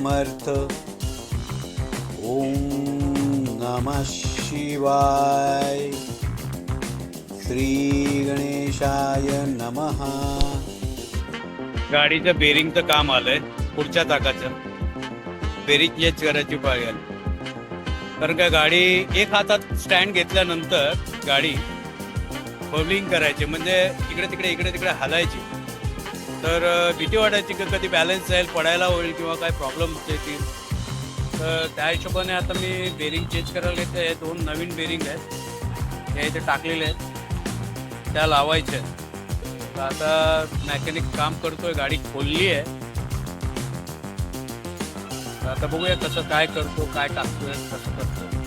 समर्थ. ओम नमः शिवाय. श्री गणेशाय नमः. गाडीचं बेरिंगचं काम आलंय पुढच्या चाकाचं बेरिंग चेंज करायची पाळी आली. कारण का गाडी एक हातात स्टँड घेतल्यानंतर गाडी बबलिंग करायची म्हणजे इकडे तिकडे इकडे तिकडे हलायची. तर भीती वाटायची की कधी बॅलन्स जाईल पडायला होईल किंवा काय प्रॉब्लेम येतील तर त्या हिशोबाने आता मी बेरिंग चेंज करायला घेते हे दोन नवीन बेरिंग आहेत. हे इथे टाकलेले आहेत. त्या लावायच्या आहेत. तर आता मॅकॅनिक काम करतोय गाडी खोलली आहे. आता बघूया कसं काय करतो काय टाकतोय कसं करतो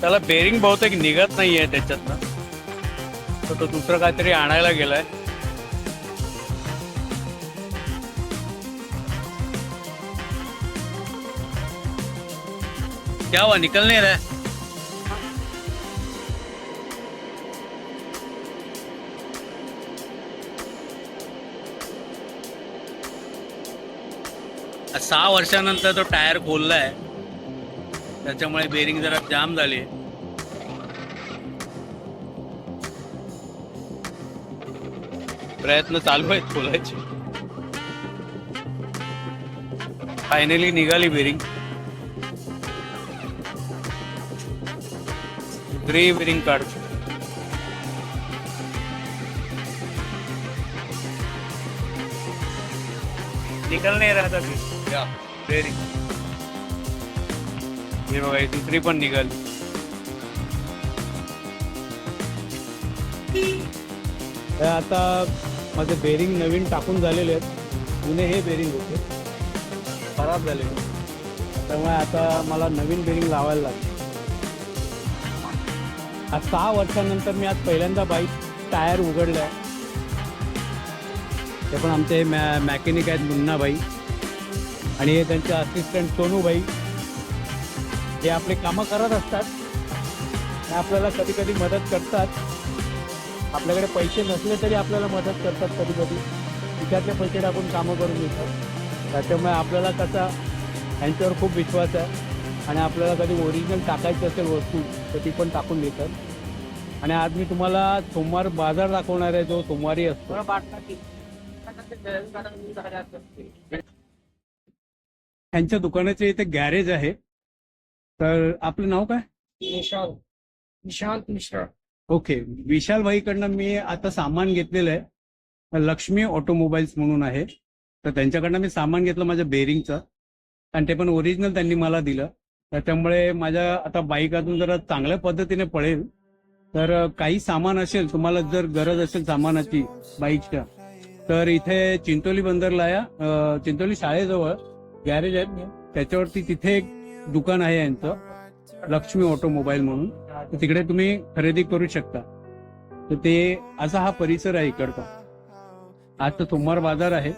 त्याला बेरिंग बहुतेक निघत नाहीये त्याच्यातनं. तर तो दुसरं काहीतरी आणायला गेलाय. क्या हुआ निकल नहीं रहा है? सहा वर्षानंतर तो टायर खोललाय. त्याच्यामुळे बेरिंग जरा जाम झाली. प्रयत्न चालू आहेत खोलायचे फायनली निघाली बेरिंग ग्रे बेरिंग काढतो निकल नाही राहत या बेरिंग हे बघा ही दुसरी पण निघाली. आता माझे बेरिंग नवीन टाकून झालेले आहेत. जुने हे बेरिंग होते. खराब झाले. त्यामुळे आता मला नवीन बेरिंग लावायला लागले. आज सहा वर्षानंतर मी आज पहिल्यांदा बाईक टायर उघडलं आहे ते पण आमचे मॅ मॅकॅनिक आहेत मुन्नाबाई. आणि हे त्यांचे असिस्टंट सोनूबाई. हे आपले कामं करत असतात आणि आपल्याला कधी कधी मदत करतात. आपल्याकडे पैसे नसले तरी आपल्याला मदत करतात कधी कधी तिच्यातले पैसे टाकून कामं करून घेतात. त्याच्यामुळे आपल्याला कसा यांच्यावर खूप विश्वास आहे. आणि आपल्याला कधी ओरिजिनल टाकायची असेल वस्तू तर ती पण टाकून देतात. आणि आज मी तुम्हाला सोमवार बाजार दाखवणार आहे जो सोमवारी असतो. यांच्या दुकानाचे इथे गॅरेज आहे. तर आपलं नाव काय? निशांत. निशांत मिश्रा. ओके. विशाल भाईकडनं मी आता सामान घेतलेलं आहे. लक्ष्मी ऑटोमोबाईल्स म्हणून आहे. तर त्यांच्याकडनं मी सामान घेतलं माझ्या बेरिंगचं आणि ते पण ओरिजिनल त्यांनी मला दिलं. त्याच्यामुळे माझ्या आता बाईक अजून जरा चांगल्या पद्धतीने पळेल. तर काही सामान असेल तुम्हाला जर गरज असेल सामानाची बाईकच्या तर इथे चिंचोली बंदरला या अ, चिंचोली शाळेजवळ गॅरेज आहे. त्याच्यावरती तिथे एक दुकान आहे यांचं लक्ष्मी ऑटोमोबाईल म्हणून. तर तिकडे तुम्ही खरेदी करू शकता. तर ते असा हा परिसर आहे इकडचा. आज तर सोमवार बाजार आहे.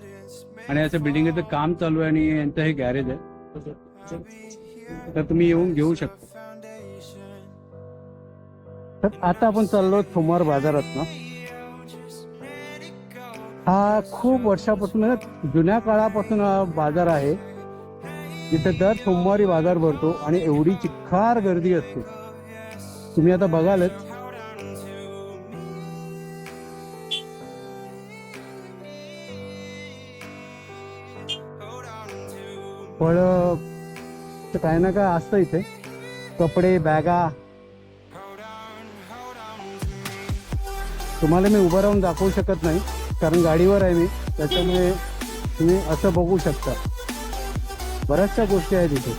आणि असं बिल्डिंगचं काम चालू आहे आणि यांचं हे गॅरेज आहे. तर तुम्ही येऊन घेऊ शकता. तर आता आपण चाललो सोमवार बाजारात ना हा खूप वर्षापासून जुन्या काळापासून हा बाजार आहे. इथे दर सोमवारी बाजार भरतो आणि एवढी चिक्कार गर्दी असते. तुम्ही आता बघालच. फळ काय ना काय असतं इथे. कपडे बॅगा. तुम्हाला मी उभं राहून दाखवू शकत नाही कारण गाडीवर आहे मी. त्याच्यामुळे तुम्ही असं बघू शकता. बऱ्याचशा गोष्टी आहेत इथे.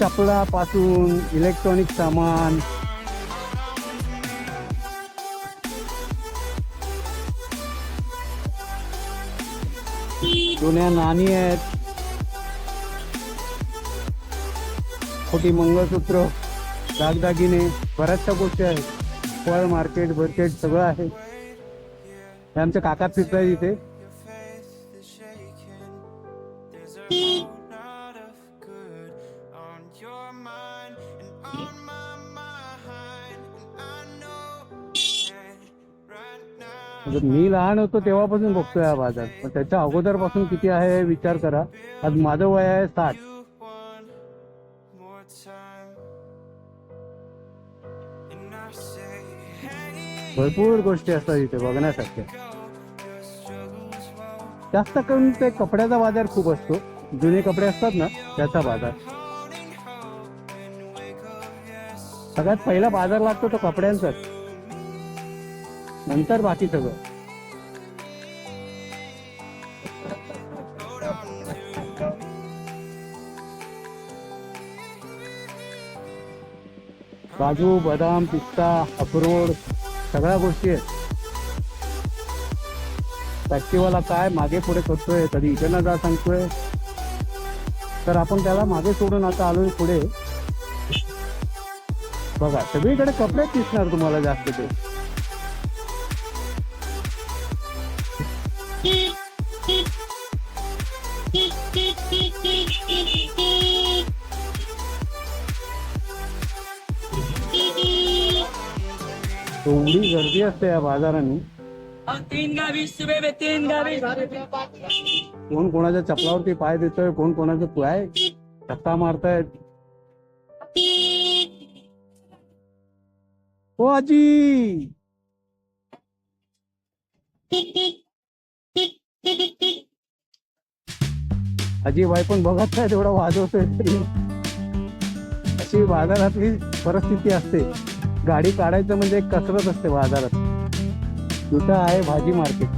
चपलापासून इलेक्ट्रॉनिक सामान. जुन्या नाणी आहेत. खोटी मंगळसूत्र दागदागिने बऱ्याचशा गोष्टी आहेत. फळ मार्केट बर्केट सगळं आहे. हे आमचे काका फिरतायत इथे. म्हणजे मी लहान होतो तेव्हापासून बघतोय हा बाजार. पण त्याच्या अगोदरपासून किती आहे हे विचार करा. आज माझं वय आहे साठ. भरपूर गोष्टी असतात इथे बघण्यासारख्या. जास्त करून ते कपड्याचा बाजार खूप असतो. जुने कपडे असतात ना त्याचा बाजार. सगळ्यात पहिला बाजार लागतो तो कपड्यांचाच. नंतर बाकी सगळं. काजू बदाम पिस्ता अक्रोड सगळ्या गोष्टी आहेत. फॅक्टिव्हला काय मागे पुढे करतोय कधी इकडनं जा सांगतोय तर आपण त्याला मागे सोडून आता आलोय पुढे. बघा सगळीकडे कपडेच दिसणार तुम्हाला जास्त ते. एवढी गर्दी असते या बाजारांनी. तीन में तीन बीस कोण कोणाच्या चपलावरती पाय देतोय कोण कोणाचं पाय धक्का मारतायत. ओ आजी! आजी बाई पण बघत नाही तेवढा वाजवतोय तरी. अशी बाजारातली परिस्थिती असते. गाडी काढायचं म्हणजे एक कसरत असते बाजारात. इथं आहे भाजी मार्केट.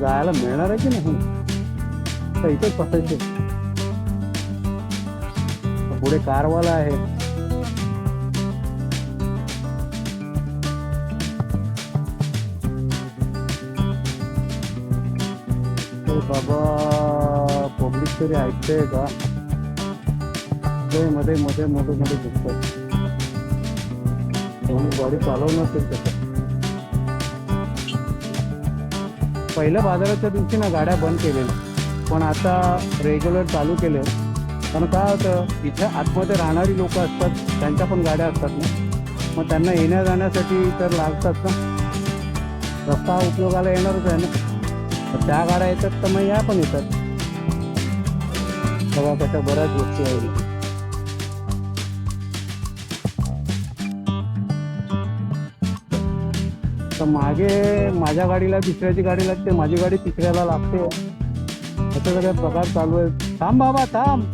जायला मिळणार आहे की नाही तर पसायचे पुढे कारवाला आहे. बाबा पब्लिक तरी ऐकते का? ते मध्ये मध्ये मोठे मोठे दिसतात कोणी गाडी चालवणार ते कसं पहिल्या बाजाराच्या दिवशी ना गाड्या बंद केलेल्या. पण आता रेग्युलर चालू केले कारण काय होतं इथे आतमध्ये राहणारी लोक असतात त्यांच्या पण गाड्या असतात ना. मग त्यांना येण्या जाण्यासाठी तर लागतात ना. रस्ता उपयोगाला येणारच आहे ना. तर त्या गाड्या येतात तर मग या पण येतात. तेव्हा कशा बऱ्याच गोष्टी आहेत. तर मागे माझ्या गाडीला दुसऱ्याची गाडी लागते माझी गाडी तिसऱ्याला लागते. असे सगळे प्रकार चालू आहेत. थांब बाबा थांब.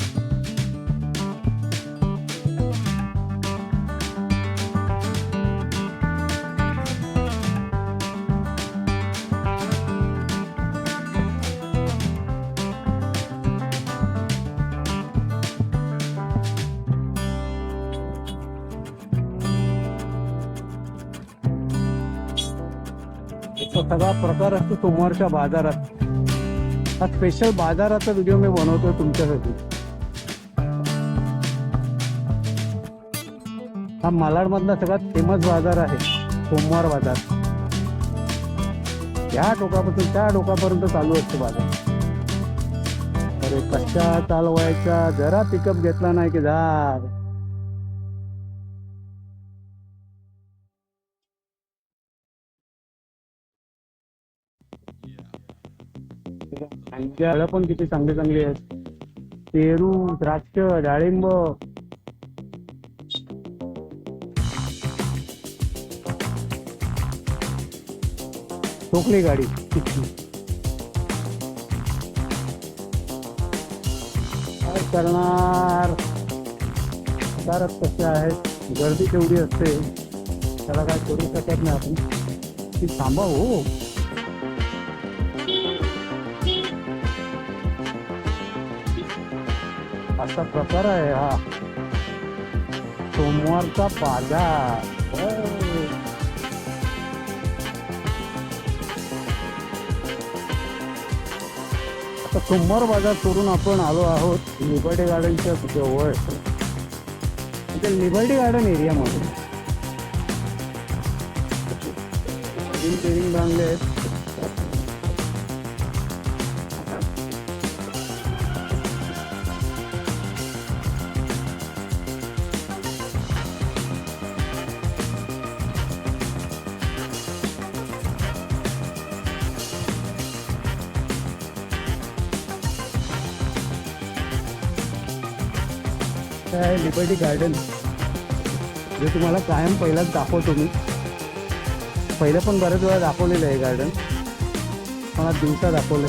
सगळा प्रकार असतो सोमवारच्या बाजारात. हा स्पेशल बाजाराचा व्हिडिओ मी बनवतोय तुमच्यासाठी. हा मालाडमधला सगळ्यात फेमस बाजार आहे सोमवार बाजार. या टोकापासून त्या टोकापर्यंत चालू असतो बाजार. अरे कशा चालवायचा? जरा पिकअप घेतला नाही की झाड? आणि फळं पण किती चांगली चांगली आहेत. पेरू द्राक्ष डाळिंब. ठोकली गाडी. काय करणार? बाजारात कसे आहेत? गर्दी तेवढी असते. त्याला काय करू शकत नाही आपण. ती थांबा हो. असा प्रकार आहे हा. सोमवारचा बाजार आता सोमवार बाजार सोडून आपण आलो आहोत लिबर्टी गार्डनच्या जवळ. म्हणजे लिबर्टी गार्डन एरियामध्ये. बांधले आहेत काय आहे लिबर्टी गार्डन जे तुम्हाला कायम पहिलाच दाखवतो मी. पहिलं पण बऱ्याच वेळा दाखवलेलं आहे गार्डन मला दिवसा दाखवलं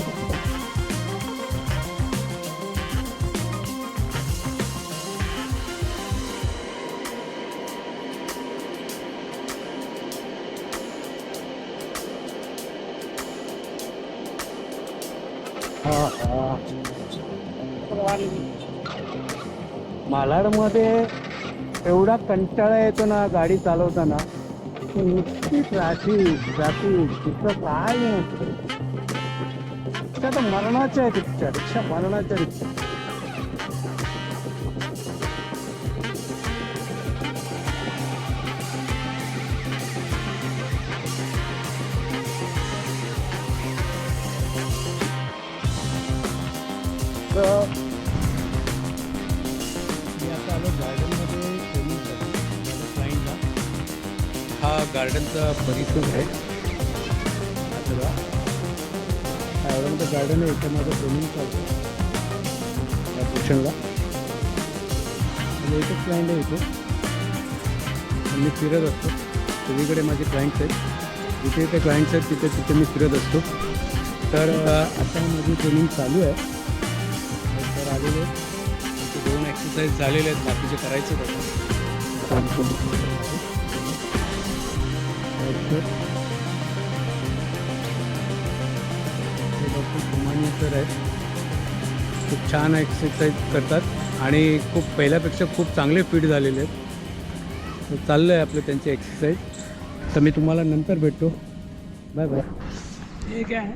हा हा. मालाडमध्ये एवढा कंटाळा येतो ना गाडी चालवताना नुसती ट्रॅफिक ट्रॅफिक तिथं काय नाही. रिक्षा तर मरणाच्या आहे रिक्षा रिक्षा मरणाच्या रिक्षा. तर गार्डनचा परिसर आहे. हा गार्डन आहे इथं माझं ट्रेनिंग चालतं या पोर्शनला म्हणजे एकच क्लायंट आहे इथे. मी फिरत असतो. सगळीकडे माझे क्लायंट्स आहेत. जिथे इथे क्लायंट्स आहेत तिथे तिथे मी फिरत असतो. तर आता माझी ट्रेनिंग चालू आहे. तर आलेले दोन एक्सरसाइज झालेले आहेत. बाकीचे करायचे डॉक्टर सोमानी सर आहेत. खूप छान एक्सरसाइज करतात. आणि खूप पहिल्यापेक्षा खूप चांगले फिट झालेले आहेत. चाललं आहे आपलं त्यांची एक्सरसाइज तर मी तुम्हाला नंतर भेटतो. बाय बाय ठीक आहे